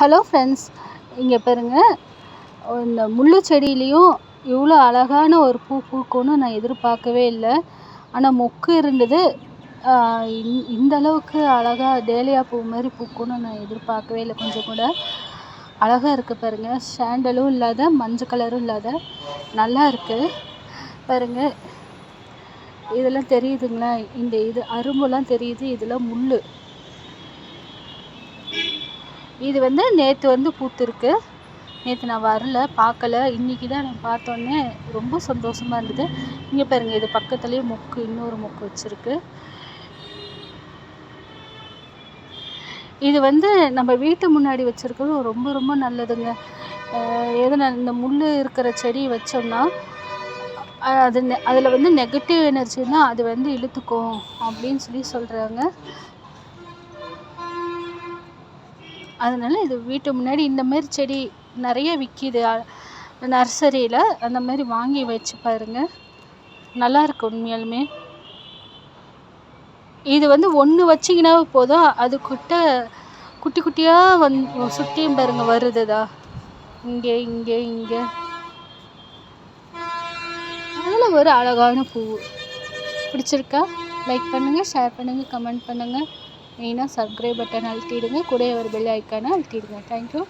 Hello friends இங்கே பாருங்கள் இந்த முள்ளு செடியிலையும் இவ்வளோ அழகான ஒரு பூ பூக்கும்னு நான் எதிர்பார்க்கவே இல்லை. ஆனால் மொக்கு இருந்தது. இந்த அளவுக்கு அழகாக டேலியா பூ மாதிரி பூக்கும்னு நான் எதிர்பார்க்கவே இல்லை. கொஞ்சம் கூட அழகாக இருக்குது பாருங்கள் சாண்டலும் இல்லாத மஞ்சள் கலரும் இல்லாத நல்லா இருக்குது பாருங்கள் இதெல்லாம் தெரியுதுங்களா? இந்த இது அரும்பெல்லாம் தெரியுது. இதெல்லாம் முள் இது வந்து நேற்று வந்து பூத்துருக்கு. நேற்று நான் வரல பார்க்கல. இன்றைக்கி தான் நான் பார்த்தோன்னே ரொம்ப சந்தோஷமாக இருந்தது. இங்கே பாருங்க இது பக்கத்துலேயே மொக்கு இன்னொரு மொக்கு வச்சுருக்கு. இது வந்து நம்ம வீட்டு முன்னாடி வச்சுருக்கிறது ரொம்ப ரொம்ப நல்லதுங்க. எதுனா இந்த முள் இருக்கிற செடி வச்சோம்னா அது அதில் வந்து நெகட்டிவ் எனர்ஜின்னா அது வந்து இழுத்துக்கும் அப்படின்னு சொல்லி சொல்கிறாங்க அதனால் இது வீட்டு முன்னாடி இந்த மாதிரி செடி நிறைய விற்கிது நர்சரியில் அந்த மாதிரி வாங்கி வச்சு பாருங்கள் நல்லாயிருக்கு உண்மையாலுமே. இது வந்து ஒன்று வச்சிங்கன்னா போதும். அதுக்கிட்ட குட்டி குட்டியாக வந் சுற்றியும் பாருங்க வருதுதா இங்கே இங்கே இங்கே. அதில் ஒரு அழகான பூ. பிடிச்சிருக்கா? லைக் பண்ணுங்கள் ஷேர் பண்ணுங்கள் கமெண்ட் பண்ணுங்கள் மெயினாக சப்ஸ்கிரைப் பட்டன் அழுத்திடுங்க. கூட ஒரு பெல் ஐக்கானை அழுத்திடுங்க. தேங்க்யூ